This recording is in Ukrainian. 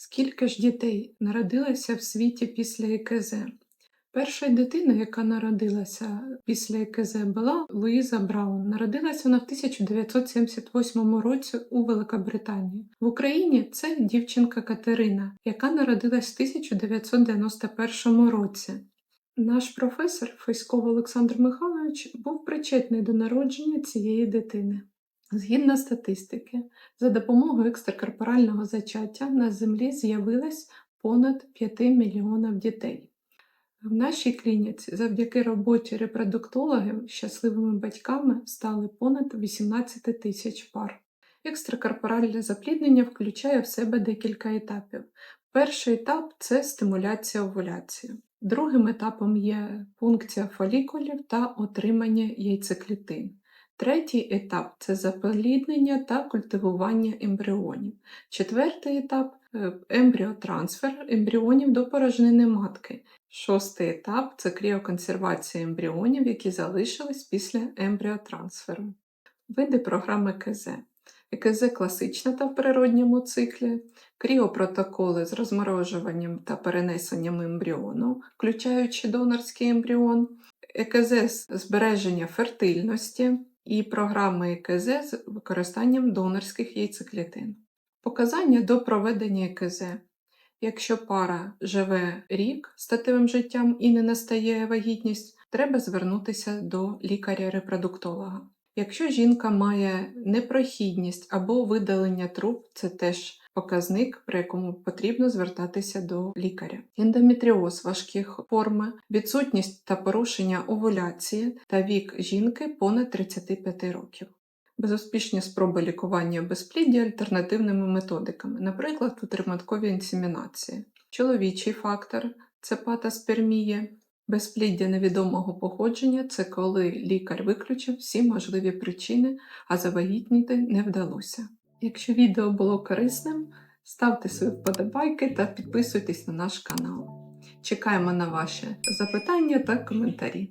Скільки ж дітей народилося в світі після ЕКЗ? Першою дитиною, яка народилася після ЕКЗ, була Луїза Браун. Народилася вона в 1978 році у Великобританії. В Україні це дівчинка Катерина, яка народилась в 1991 році. Наш професор Феськов Олександр Михайлович був причетний до народження цієї дитини. Згідно статистики, за допомогою екстракорпорального зачаття на землі з'явилось понад 5 мільйонів дітей. В нашій клініці завдяки роботі репродуктологів щасливими батьками стали понад 18 тисяч пар. Екстракорпоральне запліднення включає в себе декілька етапів. Перший етап це стимуляція овуляції. Другим етапом є пункція фолікулів та отримання яйцеклітин. Третій етап це запліднення та культивування ембріонів. Четвертий етап е, ембріотрансфер ембріонів до порожнини матки. Шостий етап це кріоконсервація ембріонів, які залишились після ембріотрансферу. Види програми КЗ. ЕКЗ класична та в природньому циклі, кріопротоколи з розморожуванням та перенесенням ембріону, включаючи донорський ембріон, ЕКЗ збереження фертильності і програми ЕКЗ з використанням донорських яйцеклітин. Показання до проведення ЕКЗ. Якщо пара живе рік статевим життям і не настає вагітність, треба звернутися до лікаря-репродуктолога. Якщо жінка має непрохідність або видалення труб, це теж показник, при якому потрібно звертатися до лікаря. Ендометріоз важких форми, відсутність та порушення овуляції та вік жінки понад 35 років. Безуспішні спроби лікування безпліддя альтернативними методиками, наприклад, утриматкові інсемінації. Чоловічий фактор це патаспермія, безпліддя невідомого походження це коли лікар виключив всі можливі причини, а завагітніти не вдалося. Якщо відео було корисним, ставте свої вподобайки та підписуйтесь на наш канал. Чекаємо на ваші запитання та коментарі.